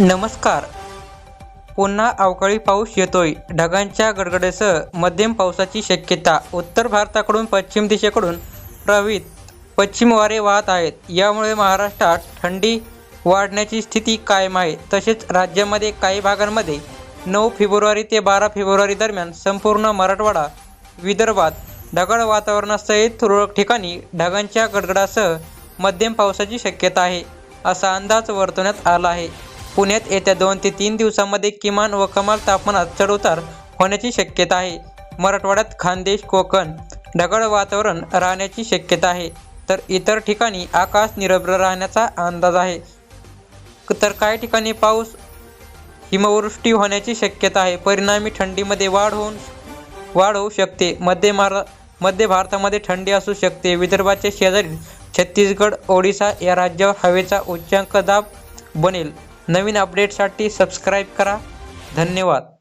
नमस्कार. पुन्हा अवकाळी पाऊस येतोय. ढगांच्या गडगडेसह मध्यम पावसाची शक्यता. उत्तर भारताकडून पश्चिम दिशेकडून प्रवित पश्चिम वारे वाहत आहेत. यामुळे महाराष्ट्रात थंडी वाढण्याची स्थिती कायम आहे. तसेच राज्यामध्ये काही भागांमध्ये नऊ फेब्रुवारी ते बारा फेब्रुवारी दरम्यान संपूर्ण मराठवाडा विदर्भात ढगाळ वातावरणासहित तुरळक ठिकाणी ढगांच्या गडगडासह मध्यम पावसाची शक्यता आहे असा अंदाज वर्तवण्यात आला आहे. पुण्यात येत्या दोन ते तीन दिवसांमध्ये किमान व कमाल तापमानात चढउतार होण्याची शक्यता आहे. मराठवाड्यात खानदेश कोकण ढगाळ वातावरण राहण्याची शक्यता आहे. तर इतर ठिकाणी आकाश निरभ्र राहण्याचा अंदाज आहे. तर काही ठिकाणी पाऊस हिमवृष्टी होण्याची शक्यता आहे. परिणामी थंडीमध्ये वाढ होऊन वाढ होऊ शकते. मध्य महारा मध्य भारतामध्ये थंडी असू शकते. विदर्भाच्या शेजारी छत्तीसगड ओडिसा या राज्यावर हवेचा उच्चांक दाब बनेल. नवीन अपडेटसाठी सबस्क्राईब करा. धन्यवाद.